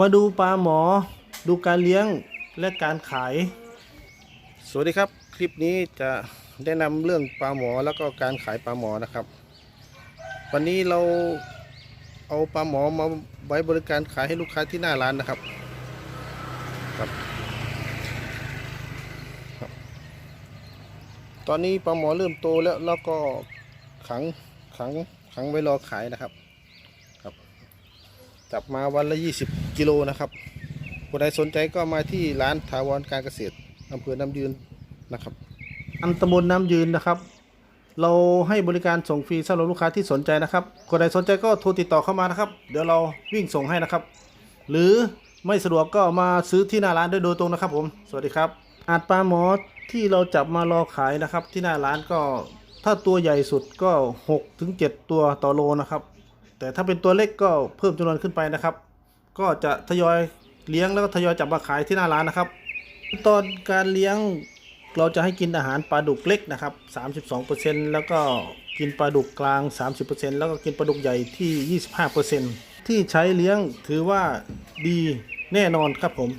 มาดูปลาหมอ ดูการเลี้ยงและการขาย สวัสดีครับ คลิปนี้จะแนะนำเรื่องปลาหมอแล้วก็การขายปลาหมอนะครับ วันนี้เราเอาปลาหมอมาไว้บริการขายให้ลูกค้าที่หน้าร้านนะครับครับครับตอนนี้ปลาหมอเริ่มโตแล้วแล้วก็ขังขังขังไว้รอขายนะครับ จับมาวันละ 20 กิโลนะครับผู้ใดสนใจก็มาที่ร้านถาวรการเกษตรอำเภอน้ำยืนนะครับอันตำบลน้ำยืนนะครับ เราให้บริการส่งฟรีสำหรับลูกค้าที่สนใจนะครับคนใดสนใจก็โทรติดต่อเข้ามานะครับ เดี๋ยวเราวิ่งส่งให้นะครับ หรือไม่สะดวกก็มาซื้อที่หน้าร้านได้โดยตรงนะครับ ผม สวัสดีครับอาจปลาหมอที่เราจับมารอขายนะครับ ที่หน้าร้านก็ถ้าตัวใหญ่สุดก็6ถึง7ตัวต่อโลนะครับ แต่ถ้าเป็นตัวเล็กก็เพิ่มจำนวนขึ้นไปนะครับ ก็จะทยอยเลี้ยงแล้วก็ทยอยจับมาขายที่หน้าร้านนะครับ ตอนการเลี้ยงเราจะให้กินอาหารปลาดุกเล็กนะครับ 32%แล้วก็กินปลาดุกกลาง 30%แล้วก็กินปลาดุกใหญ่ที่ 25%ที่ใช้เลี้ยงถือว่าดีแน่นอนครับผม